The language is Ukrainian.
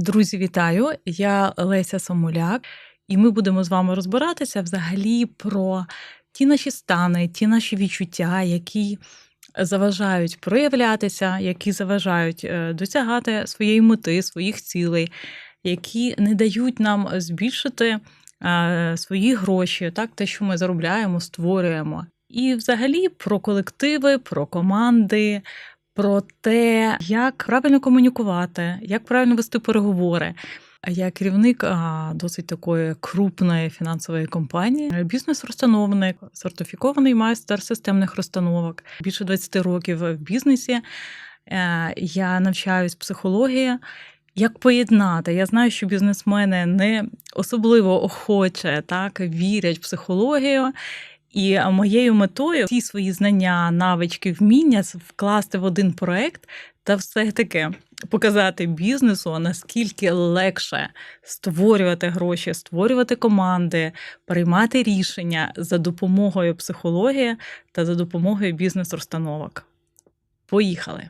Друзі, вітаю! Я Леся Самуляк, і ми будемо з вами розбиратися взагалі про ті наші стани, ті наші відчуття, які заважають проявлятися, які заважають е, досягати своєї мети, своїх цілей, які не дають нам збільшити е, свої гроші, так, те, що ми заробляємо, створюємо. І взагалі про колективи, про команди, про те, як правильно комунікувати, як правильно вести переговори. Я керівник досить такої крупної фінансової компанії, бізнес-розстановник, сертифікований майстер системних розстановок. Більше 20 років в бізнесі. Е, Я навчаюсь психології. Як поєднати? Я знаю, що бізнесмени не особливо охоче так вірять в психологію. І моєю метою всі свої знання, навички, вміння вкласти в один проект та все таки показати бізнесу, наскільки легше створювати гроші, створювати команди, приймати рішення за допомогою психології та за допомогою бізнес-розстановок. Поїхали!